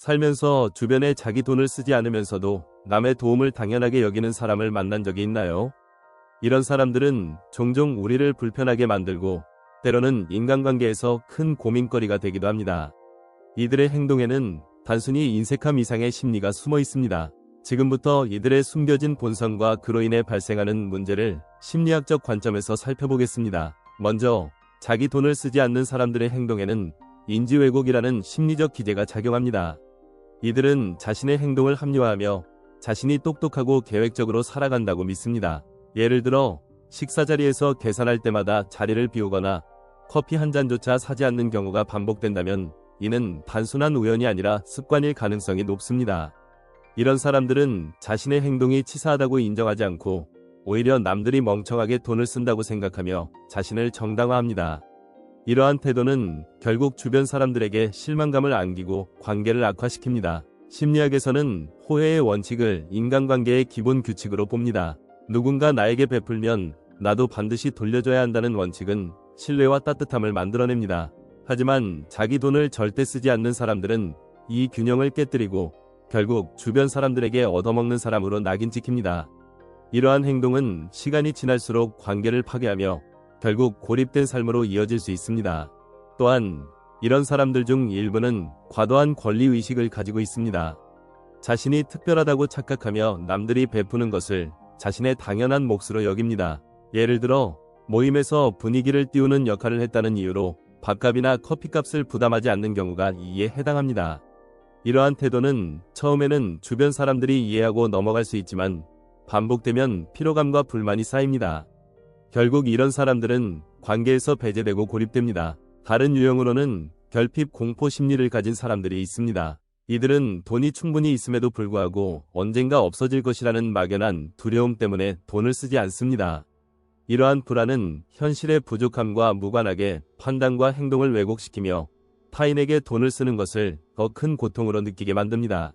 살면서 주변에 자기 돈을 쓰지 않으면서도 남의 도움을 당연하게 여기는 사람을 만난 적이 있나요? 이런 사람들은 종종 우리를 불편하게 만들고 때로는 인간관계에서 큰 고민거리가 되기도 합니다. 이들의 행동에는 단순히 인색함 이상의 심리가 숨어 있습니다. 지금부터 이들의 숨겨진 본성과 그로 인해 발생하는 문제를 심리학적 관점에서 살펴보겠습니다. 먼저 자기 돈을 쓰지 않는 사람들의 행동에는 인지 왜곡이라는 심리적 기제가 작용합니다. 이들은 자신의 행동을 합리화하며 자신이 똑똑하고 계획적으로 살아간다고 믿습니다. 예를 들어 식사 자리에서 계산할 때마다 자리를 비우거나 커피 한 잔조차 사지 않는 경우가 반복된다면 이는 단순한 우연이 아니라 습관일 가능성이 높습니다. 이런 사람들은 자신의 행동이 치사하다고 인정하지 않고 오히려 남들이 멍청하게 돈을 쓴다고 생각하며 자신을 정당화합니다. 이러한 태도는 결국 주변 사람들에게 실망감을 안기고 관계를 악화시킵니다. 심리학에서는 호혜의 원칙을 인간관계의 기본 규칙으로 봅니다. 누군가 나에게 베풀면 나도 반드시 돌려줘야 한다는 원칙은 신뢰와 따뜻함을 만들어냅니다. 하지만 자기 돈을 절대 쓰지 않는 사람들은 이 균형을 깨뜨리고 결국 주변 사람들에게 얻어먹는 사람으로 낙인 찍힙니다. 이러한 행동은 시간이 지날수록 관계를 파괴하며 결국 고립된 삶으로 이어질 수 있습니다. 또한 이런 사람들 중 일부는 과도한 권리 의식을 가지고 있습니다. 자신이 특별하다고 착각하며 남들이 베푸는 것을 자신의 당연한 몫으로 여깁니다. 예를 들어 모임에서 분위기를 띄우는 역할을 했다는 이유로 밥값이나 커피값을 부담하지 않는 경우가 이에 해당합니다. 이러한 태도는 처음에는 주변 사람들이 이해하고 넘어갈 수 있지만 반복되면 피로감과 불만이 쌓입니다. 결국 이런 사람들은 관계에서 배제되고 고립됩니다. 다른 유형으로는 결핍 공포 심리를 가진 사람들이 있습니다. 이들은 돈이 충분히 있음에도 불구하고 언젠가 없어질 것이라는 막연한 두려움 때문에 돈을 쓰지 않습니다. 이러한 불안은 현실의 부족함과 무관하게 판단과 행동을 왜곡시키며 타인에게 돈을 쓰는 것을 더 큰 고통으로 느끼게 만듭니다.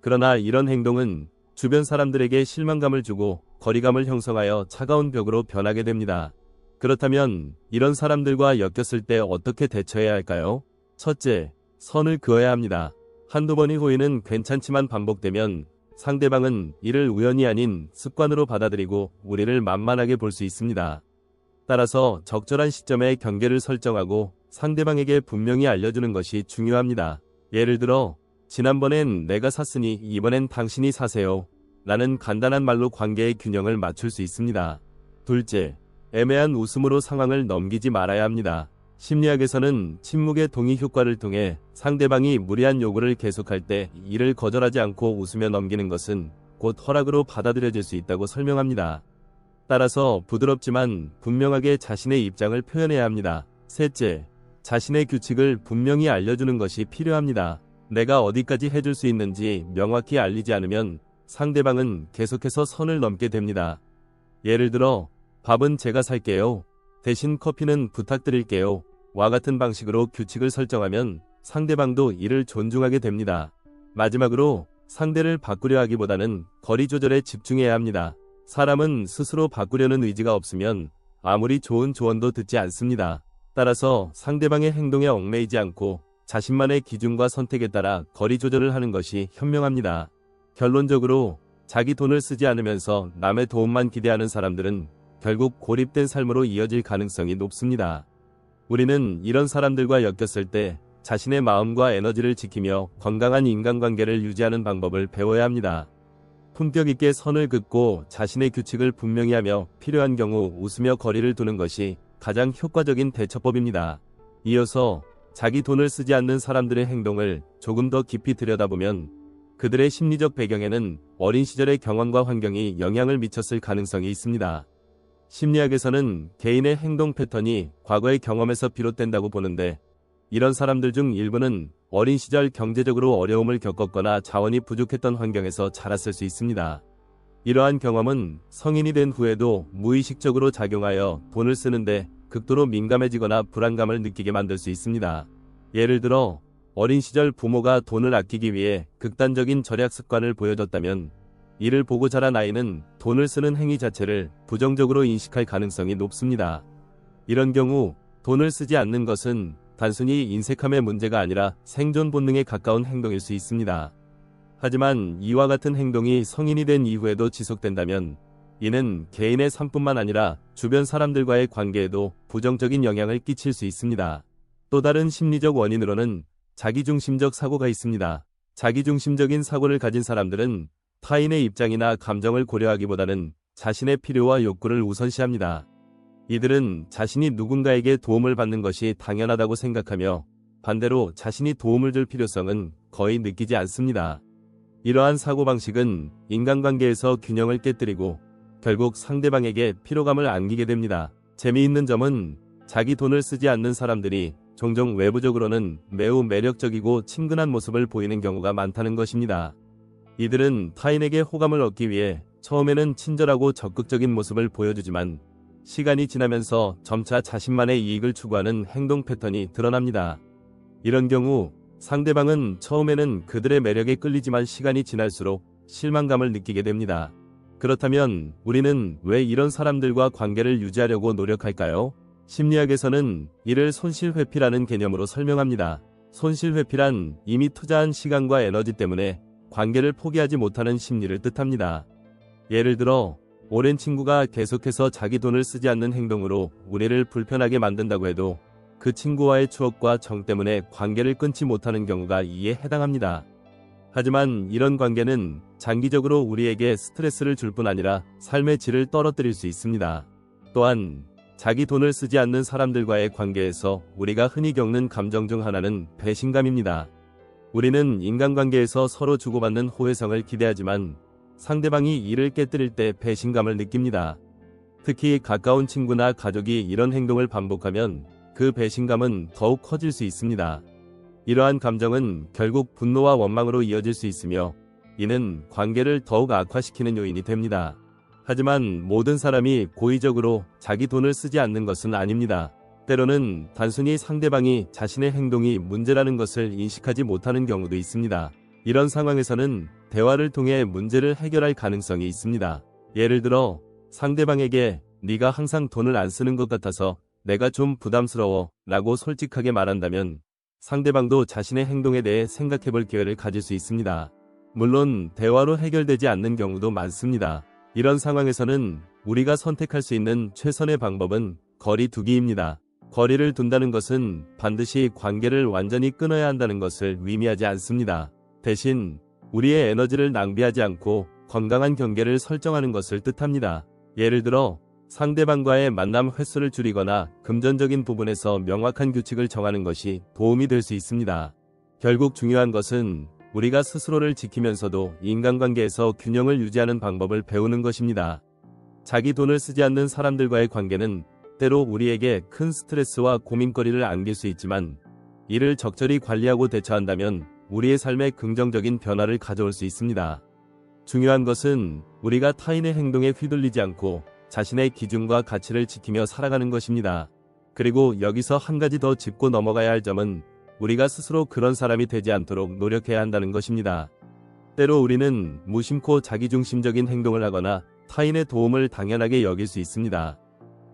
그러나 이런 행동은 주변 사람들에게 실망감을 주고 거리감을 형성하여 차가운 벽으로 변하게 됩니다. 그렇다면 이런 사람들과 엮였을 때 어떻게 대처해야 할까요? 첫째, 선을 그어야 합니다. 한두 번의 호의는 괜찮지만 반복되면 상대방은 이를 우연이 아닌 습관으로 받아들이고 우리를 만만하게 볼 수 있습니다. 따라서 적절한 시점에 경계를 설정하고 상대방에게 분명히 알려주는 것이 중요합니다. 예를 들어, 지난번엔 내가 샀으니 이번엔 당신이 사세요. 라는 간단한 말로 관계의 균형을 맞출 수 있습니다. 둘째, 애매한 웃음으로 상황을 넘기지 말아야 합니다. 심리학에서는 침묵의 동의 효과를 통해 상대방이 무리한 요구를 계속할 때 이를 거절하지 않고 웃으며 넘기는 것은 곧 허락으로 받아들여질 수 있다고 설명합니다. 따라서 부드럽지만 분명하게 자신의 입장을 표현해야 합니다. 셋째, 자신의 규칙을 분명히 알려주는 것이 필요합니다. 내가 어디까지 해줄 수 있는지 명확히 알리지 않으면 상대방은 계속해서 선을 넘게 됩니다. 예를 들어, 밥은 제가 살게요. 대신 커피는 부탁드릴게요. 와 같은 방식으로 규칙을 설정하면 상대방도 이를 존중하게 됩니다. 마지막으로 상대를 바꾸려 하기보다는 거리 조절에 집중해야 합니다. 사람은 스스로 바꾸려는 의지가 없으면 아무리 좋은 조언도 듣지 않습니다. 따라서 상대방의 행동에 얽매이지 않고 자신만의 기준과 선택에 따라 거리 조절을 하는 것이 현명합니다. 결론적으로 자기 돈을 쓰지 않으면서 남의 도움만 기대하는 사람들은 결국 고립된 삶으로 이어질 가능성이 높습니다. 우리는 이런 사람들과 엮였을 때 자신의 마음과 에너지를 지키며 건강한 인간관계를 유지하는 방법을 배워야 합니다. 품격 있게 선을 긋고 자신의 규칙을 분명히 하며 필요한 경우 웃으며 거리를 두는 것이 가장 효과적인 대처법입니다. 이어서 자기 돈을 쓰지 않는 사람들의 행동을 조금 더 깊이 들여다보면 그들의 심리적 배경에는 어린 시절의 경험과 환경이 영향을 미쳤을 가능성이 있습니다. 심리학에서는 개인의 행동 패턴이 과거의 경험에서 비롯된다고 보는데 이런 사람들 중 일부는 어린 시절 경제적으로 어려움을 겪었거나 자원이 부족했던 환경에서 자랐을 수 있습니다. 이러한 경험은 성인이 된 후에도 무의식적으로 작용하여 돈을 쓰는데 극도로 민감해지거나 불안감을 느끼게 만들 수 있습니다. 예를 들어 어린 시절 부모가 돈을 아끼기 위해 극단적인 절약 습관을 보여줬다면 이를 보고 자란 아이는 돈을 쓰는 행위 자체를 부정적으로 인식할 가능성이 높습니다. 이런 경우 돈을 쓰지 않는 것은 단순히 인색함의 문제가 아니라 생존 본능에 가까운 행동일 수 있습니다. 하지만 이와 같은 행동이 성인이 된 이후에도 지속된다면 이는 개인의 삶뿐만 아니라 주변 사람들과의 관계에도 부정적인 영향을 끼칠 수 있습니다. 또 다른 심리적 원인으로는 자기중심적 사고가 있습니다. 자기중심적인 사고를 가진 사람들은 타인의 입장이나 감정을 고려하기보다는 자신의 필요와 욕구를 우선시합니다. 이들은 자신이 누군가에게 도움을 받는 것이 당연하다고 생각하며 반대로 자신이 도움을 줄 필요성은 거의 느끼지 않습니다. 이러한 사고방식은 인간관계에서 균형을 깨뜨리고 결국 상대방에게 피로감을 안기게 됩니다. 재미있는 점은 자기 돈을 쓰지 않는 사람들이 종종 외부적으로는 매우 매력적이고 친근한 모습을 보이는 경우가 많다는 것입니다. 이들은 타인에게 호감을 얻기 위해 처음에는 친절하고 적극적인 모습을 보여주지만 시간이 지나면서 점차 자신만의 이익을 추구하는 행동 패턴이 드러납니다. 이런 경우 상대방은 처음에는 그들의 매력에 끌리지만 시간이 지날수록 실망감을 느끼게 됩니다. 그렇다면 우리는 왜 이런 사람들과 관계를 유지하려고 노력할까요? 심리학에서는 이를 손실회피라는 개념으로 설명합니다. 손실회피란 이미 투자한 시간과 에너지 때문에 관계를 포기하지 못하는 심리를 뜻합니다. 예를 들어 오랜 친구가 계속해서 자기 돈을 쓰지 않는 행동으로 우리를 불편하게 만든다고 해도 그 친구와의 추억과 정 때문에 관계를 끊지 못하는 경우가 이에 해당합니다. 하지만 이런 관계는 장기적으로 우리에게 스트레스를 줄 뿐 아니라 삶의 질을 떨어뜨릴 수 있습니다. 또한 자기 돈을 쓰지 않는 사람들과의 관계에서 우리가 흔히 겪는 감정 중 하나는 배신감입니다. 우리는 인간관계에서 서로 주고받는 호혜성을 기대하지만 상대방이 이를 깨뜨릴 때 배신감을 느낍니다. 특히 가까운 친구나 가족이 이런 행동을 반복하면 그 배신감은 더욱 커질 수 있습니다. 이러한 감정은 결국 분노와 원망으로 이어질 수 있으며 이는 관계를 더욱 악화시키는 요인이 됩니다. 하지만 모든 사람이 고의적으로 자기 돈을 쓰지 않는 것은 아닙니다. 때로는 단순히 상대방이 자신의 행동이 문제라는 것을 인식하지 못하는 경우도 있습니다. 이런 상황에서는 대화를 통해 문제를 해결할 가능성이 있습니다. 예를 들어 상대방에게 네가 항상 돈을 안 쓰는 것 같아서 내가 좀 부담스러워 라고 솔직하게 말한다면 상대방도 자신의 행동에 대해 생각해 볼 기회를 가질 수 있습니다. 물론 대화로 해결되지 않는 경우도 많습니다. 이런 상황에서는 우리가 선택할 수 있는 최선의 방법은 거리 두기입니다. 거리를 둔다는 것은 반드시 관계를 완전히 끊어야 한다는 것을 의미하지 않습니다. 대신 우리의 에너지를 낭비하지 않고 건강한 경계를 설정하는 것을 뜻합니다. 예를 들어 상대방과의 만남 횟수를 줄이거나 금전적인 부분에서 명확한 규칙을 정하는 것이 도움이 될 수 있습니다. 결국 중요한 것은 우리가 스스로를 지키면서도 인간관계에서 균형을 유지하는 방법을 배우는 것입니다. 자기 돈을 쓰지 않는 사람들과의 관계는 때로 우리에게 큰 스트레스와 고민거리를 안길 수 있지만 이를 적절히 관리하고 대처한다면 우리의 삶에 긍정적인 변화를 가져올 수 있습니다. 중요한 것은 우리가 타인의 행동에 휘둘리지 않고 자신의 기준과 가치를 지키며 살아가는 것입니다. 그리고 여기서 한 가지 더 짚고 넘어가야 할 점은 우리가 스스로 그런 사람이 되지 않도록 노력해야 한다는 것입니다. 때로 우리는 무심코 자기중심적인 행동을 하거나 타인의 도움을 당연하게 여길 수 있습니다.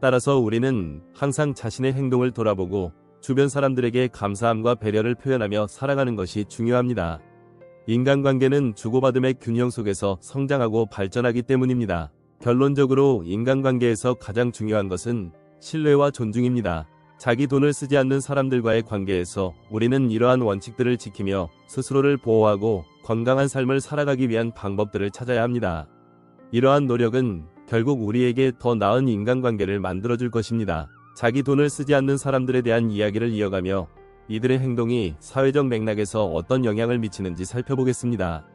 따라서 우리는 항상 자신의 행동을 돌아보고 주변 사람들에게 감사함과 배려를 표현하며 살아가는 것이 중요합니다. 인간관계는 주고받음의 균형 속에서 성장하고 발전하기 때문입니다. 결론적으로 인간관계에서 가장 중요한 것은 신뢰와 존중입니다. 자기 돈을 쓰지 않는 사람들과의 관계에서 우리는 이러한 원칙들을 지키며 스스로를 보호하고 건강한 삶을 살아가기 위한 방법들을 찾아야 합니다. 이러한 노력은 결국 우리에게 더 나은 인간관계를 만들어줄 것입니다. 자기 돈을 쓰지 않는 사람들에 대한 이야기를 이어가며 이들의 행동이 사회적 맥락에서 어떤 영향을 미치는지 살펴보겠습니다.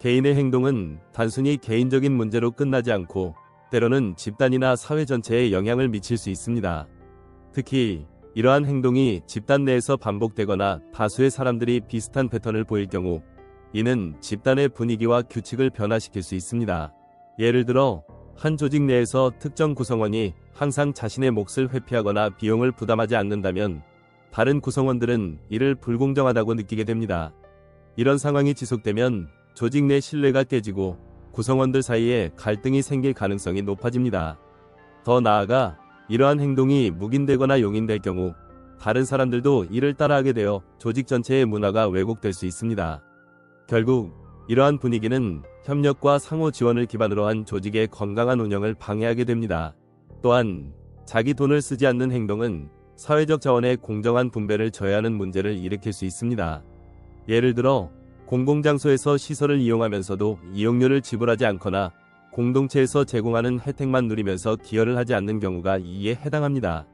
개인의 행동은 단순히 개인적인 문제로 끝나지 않고 때로는 집단이나 사회 전체에 영향을 미칠 수 있습니다. 특히 이러한 행동이 집단 내에서 반복되거나 다수의 사람들이 비슷한 패턴을 보일 경우 이는 집단의 분위기와 규칙을 변화시킬 수 있습니다. 예를 들어 한 조직 내에서 특정 구성원이 항상 자신의 몫을 회피하거나 비용을 부담하지 않는다면 다른 구성원들은 이를 불공정하다고 느끼게 됩니다. 이런 상황이 지속되면 조직 내 신뢰가 깨지고 구성원들 사이에 갈등이 생길 가능성이 높아집니다. 더 나아가 이러한 행동이 묵인되거나 용인될 경우 다른 사람들도 이를 따라하게 되어 조직 전체의 문화가 왜곡될 수 있습니다. 결국 이러한 분위기는 협력과 상호 지원을 기반으로 한 조직의 건강한 운영을 방해하게 됩니다. 또한 자기 돈을 쓰지 않는 행동은 사회적 자원의 공정한 분배를 저해하는 문제를 일으킬 수 있습니다. 예를 들어 공공장소에서 시설을 이용하면서도 이용료를 지불하지 않거나 공동체에서 제공하는 혜택만 누리면서 기여를 하지 않는 경우가 이에 해당합니다.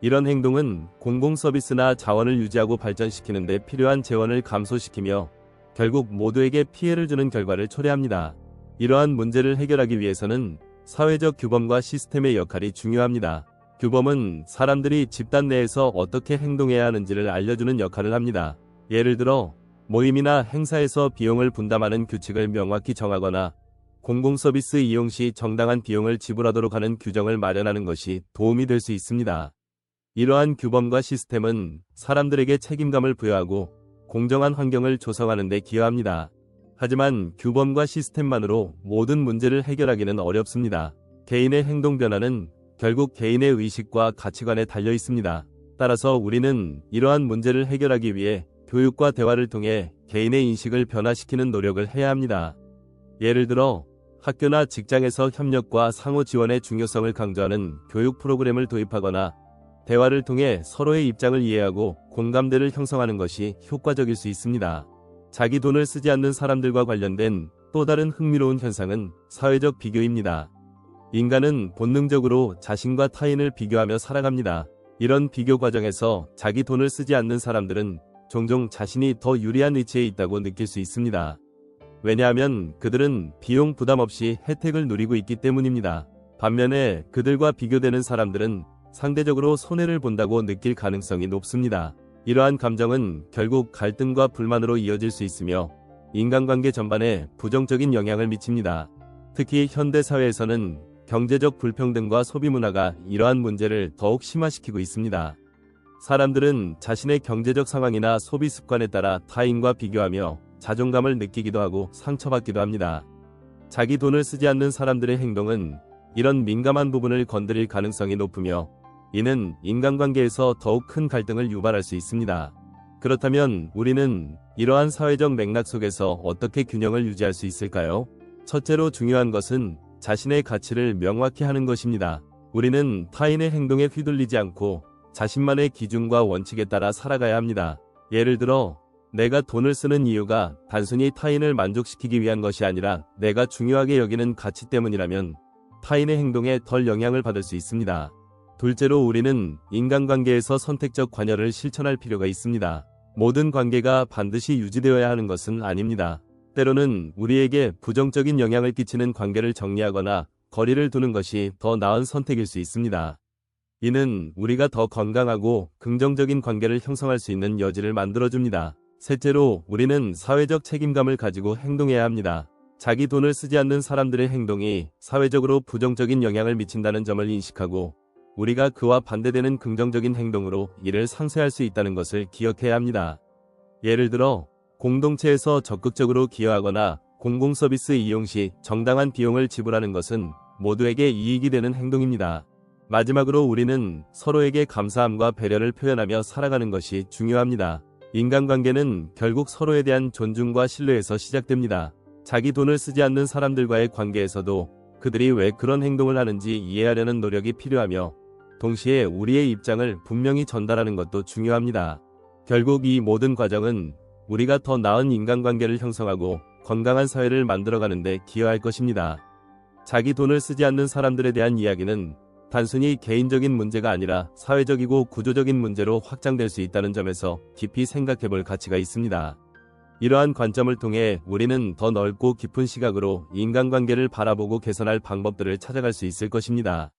이런 행동은 공공 서비스나 자원을 유지하고 발전시키는 데 필요한 재원을 감소시키며 결국 모두에게 피해를 주는 결과를 초래합니다. 이러한 문제를 해결하기 위해서는 사회적 규범과 시스템의 역할이 중요합니다. 규범은 사람들이 집단 내에서 어떻게 행동해야 하는지를 알려주는 역할을 합니다. 예를 들어 모임이나 행사에서 비용을 분담하는 규칙을 명확히 정하거나 공공서비스 이용 시 정당한 비용을 지불하도록 하는 규정을 마련하는 것이 도움이 될 수 있습니다. 이러한 규범과 시스템은 사람들에게 책임감을 부여하고 공정한 환경을 조성하는 데 기여합니다. 하지만 규범과 시스템만으로 모든 문제를 해결하기는 어렵습니다. 개인의 행동 변화는 결국 개인의 의식과 가치관에 달려 있습니다. 따라서 우리는 이러한 문제를 해결하기 위해 교육과 대화를 통해 개인의 인식을 변화시키는 노력을 해야 합니다. 예를 들어 학교나 직장에서 협력과 상호 지원의 중요성을 강조하는 교육 프로그램을 도입하거나 대화를 통해 서로의 입장을 이해하고 공감대를 형성하는 것이 효과적일 수 있습니다. 자기 돈을 쓰지 않는 사람들과 관련된 또 다른 흥미로운 현상은 사회적 비교입니다. 인간은 본능적으로 자신과 타인을 비교하며 살아갑니다. 이런 비교 과정에서 자기 돈을 쓰지 않는 사람들은 종종 자신이 더 유리한 위치에 있다고 느낄 수 있습니다. 왜냐하면 그들은 비용 부담 없이 혜택을 누리고 있기 때문입니다. 반면에 그들과 비교되는 사람들은 상대적으로 손해를 본다고 느낄 가능성이 높습니다. 이러한 감정은 결국 갈등과 불만으로 이어질 수 있으며 인간관계 전반에 부정적인 영향을 미칩니다. 특히 현대 사회에서는 경제적 불평등과 소비 문화가 이러한 문제를 더욱 심화시키고 있습니다. 사람들은 자신의 경제적 상황이나 소비 습관에 따라 타인과 비교하며 자존감을 느끼기도 하고 상처받기도 합니다. 자기 돈을 쓰지 않는 사람들의 행동은 이런 민감한 부분을 건드릴 가능성이 높으며 이는 인간관계에서 더욱 큰 갈등을 유발할 수 있습니다. 그렇다면 우리는 이러한 사회적 맥락 속에서 어떻게 균형을 유지할 수 있을까요? 첫째로 중요한 것은 자신의 가치를 명확히 하는 것입니다. 우리는 타인의 행동에 휘둘리지 않고 자신만의 기준과 원칙에 따라 살아가야 합니다. 예를 들어, 내가 돈을 쓰는 이유가 단순히 타인을 만족시키기 위한 것이 아니라 내가 중요하게 여기는 가치 때문이라면 타인의 행동에 덜 영향을 받을 수 있습니다. 둘째로 우리는 인간관계에서 선택적 관여를 실천할 필요가 있습니다. 모든 관계가 반드시 유지되어야 하는 것은 아닙니다. 때로는 우리에게 부정적인 영향을 끼치는 관계를 정리하거나 거리를 두는 것이 더 나은 선택일 수 있습니다. 이는 우리가 더 건강하고 긍정적인 관계를 형성할 수 있는 여지를 만들어줍니다. 셋째로 우리는 사회적 책임감을 가지고 행동해야 합니다. 자기 돈을 쓰지 않는 사람들의 행동이 사회적으로 부정적인 영향을 미친다는 점을 인식하고 우리가 그와 반대되는 긍정적인 행동으로 이를 상쇄할 수 있다는 것을 기억해야 합니다. 예를 들어 공동체에서 적극적으로 기여하거나 공공서비스 이용 시 정당한 비용을 지불하는 것은 모두에게 이익이 되는 행동입니다. 마지막으로 우리는 서로에게 감사함과 배려를 표현하며 살아가는 것이 중요합니다. 인간관계는 결국 서로에 대한 존중과 신뢰에서 시작됩니다. 자기 돈을 쓰지 않는 사람들과의 관계에서도 그들이 왜 그런 행동을 하는지 이해하려는 노력이 필요하며 동시에 우리의 입장을 분명히 전달하는 것도 중요합니다. 결국 이 모든 과정은 우리가 더 나은 인간관계를 형성하고 건강한 사회를 만들어가는 데 기여할 것입니다. 자기 돈을 쓰지 않는 사람들에 대한 이야기는 단순히 개인적인 문제가 아니라 사회적이고 구조적인 문제로 확장될 수 있다는 점에서 깊이 생각해 볼 가치가 있습니다. 이러한 관점을 통해 우리는 더 넓고 깊은 시각으로 인간관계를 바라보고 개선할 방법들을 찾아갈 수 있을 것입니다.